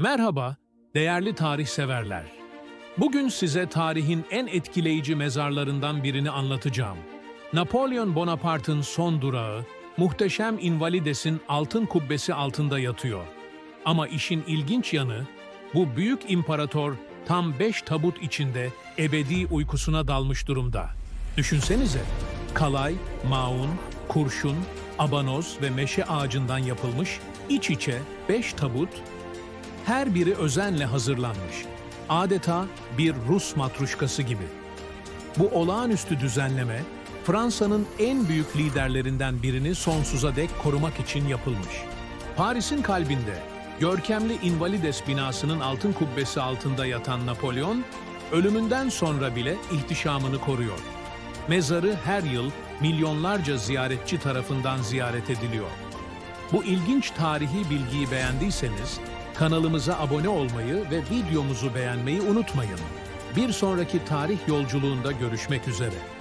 Merhaba, değerli tarih severler. Bugün size tarihin en etkileyici mezarlarından birini anlatacağım. Napolyon Bonaparte'ın son durağı, muhteşem Invalides'in altın kubbesi altında yatıyor. Ama işin ilginç yanı, bu büyük imparator tam beş tabut içinde ebedi uykusuna dalmış durumda. Düşünsenize, kalay, maun, kurşun, abanoz ve meşe ağacından yapılmış iç içe beş tabut her biri özenle hazırlanmış. Adeta bir Rus matruşkası gibi. Bu olağanüstü düzenleme, Fransa'nın en büyük liderlerinden birini sonsuza dek korumak için yapılmış. Paris'in kalbinde, görkemli Invalides binasının altın kubbesi altında yatan Napolyon, ölümünden sonra bile ihtişamını koruyor. Mezarı her yıl milyonlarca ziyaretçi tarafından ziyaret ediliyor. Bu ilginç tarihi bilgiyi beğendiyseniz kanalımıza abone olmayı ve videomuzu beğenmeyi unutmayın. Bir sonraki tarih yolculuğunda görüşmek üzere.